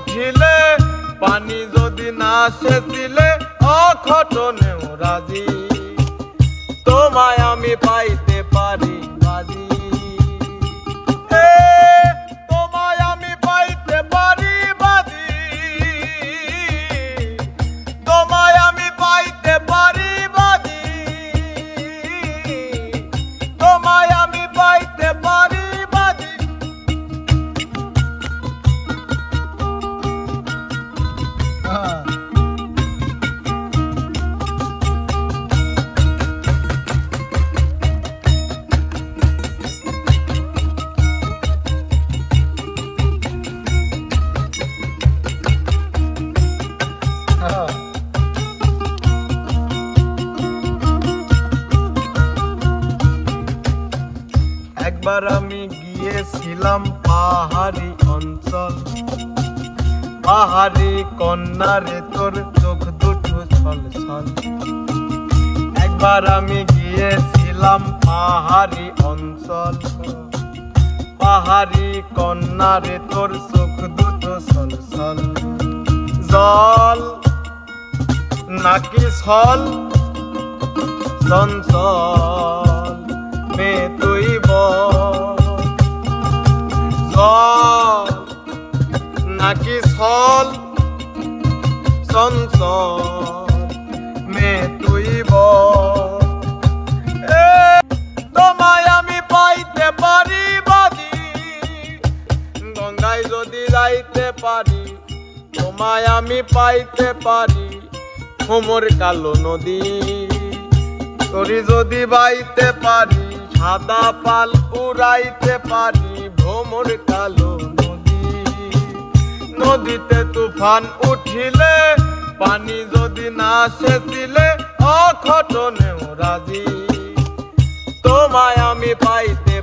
উঠিলে পানি যদি না সেচিলে অঘটনেও রাজি। তোমায় আমি পাইতে পারি একবার আমি গিয়েছিলাম পাহাড়ি অঞ্চল। পাহাড়ি কন্যারে তোর চোখ দুটো ছল ছল। একবার আমি গিয়েছিলাম পাহাড়ি অঞ্চল। পাহাড়ি কন্যারে তোর চোখ দুটো ছল ছল। জল, নাকি ছল? চঞ্চল। নাকি ছল চঞ্চল মে তুই বল। তোমায় আমি পাইতে পারি বাজি গঙ্গায় যদি যাইতে পারি, তোমায় আমি পাইতে পারি। হোমর কালো নদী, তোরি যদি বাইতে পারি, সাদা পাল উড়াইতে পারি ভ্রমর কালো নদীতে তুফান উঠিলে পানি যদি না সেচিলে অঘটনেও রাজি। তোমায় আমি পাইতে